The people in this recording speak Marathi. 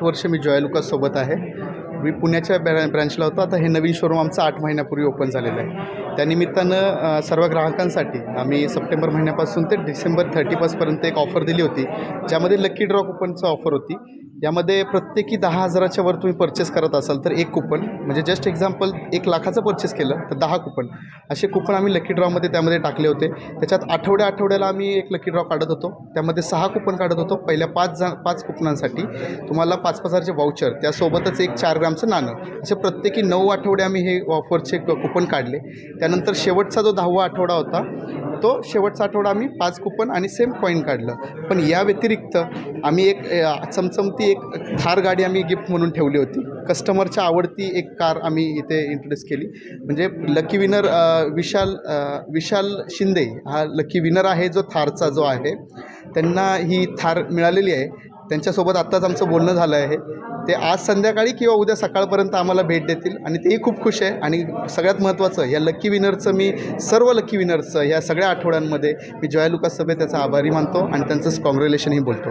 आठ वर्ष मी जॉयलुकासोबत आहे. मी पुण्याच्या ब्रॅ ब्रँचला होतो. आता हे नवीन शोरूम आमचं आठ महिन्यापूर्वी ओपन झालेलं आहे. त्यानिमित्तानं सर्व ग्राहकांसाठी आम्ही सप्टेंबर महिन्यापासून ते डिसेंबर थर्टी फर्स्टपर्यंत एक ऑफर दिली होती. ज्यामध्ये लकी ड्रॉ कुपनचं ऑफर होती. यामध्ये प्रत्येकी दहा हजाराच्या वर तुम्ही परचेस करत असाल तर एक कुपन म्हणजे जस्ट एक्झाम्पल एक लाखाचं परचेस केलं तर दहा कुपन असे कुपन आम्ही लकी ड्रॉमध्ये त्यामध्ये टाकले होते. त्याच्यात आठवड्या आठवड्याला आम्ही एक लकी ड्रॉ काढत होतो. त्यामध्ये सहा कुपन काढत होतो. पहिल्या पाच जण पाच कुपनांसाठी तुम्हाला पाच पाच हजारचे वाउचर त्यासोबतच एक चार ग्रामचं नाणं. असे प्रत्येकी नऊ आठवडे आम्ही हे ऑफरचे कुपन काढले. त्यानंतर शेवटचा जो दहावा आठवडा होता तो शेवटचा आठवडा आम्ही पाच कुपन आणि सेम कॉईन काढलं. पण या व्यतिरिक्त आम्ही एक चमचमती एक थार गाडी आम्ही गिफ्ट म्हणून ठेवली होती. कस्टमरच्या आवडती एक कार आम्ही इथे इंट्रोड्यूस केली. म्हणजे लकी विनर विशाल विशाल शिंदे हा लकी विनर आहे जो थारचा जो आहे. त्यांना ही थार मिळालेली आहे. त्यांच्यासोबत आत्ताच आमचं बोलणं झालं आहे. ते आज संध्याकाळी किंवा उद्या सकाळपर्यंत आम्हाला भेट देतील आणि तेही खूप खुश आहे. आणि सगळ्यात महत्त्वाचं या लकी विनरचं मी सर्व लकी विनरचं या सगळ्या आठवड्यांमध्ये मी जॉया लुकास सभेत त्याचा आभारी मानतो आणि त्यांचंच कॉंग्रॅच्युलेशनही बोलतो.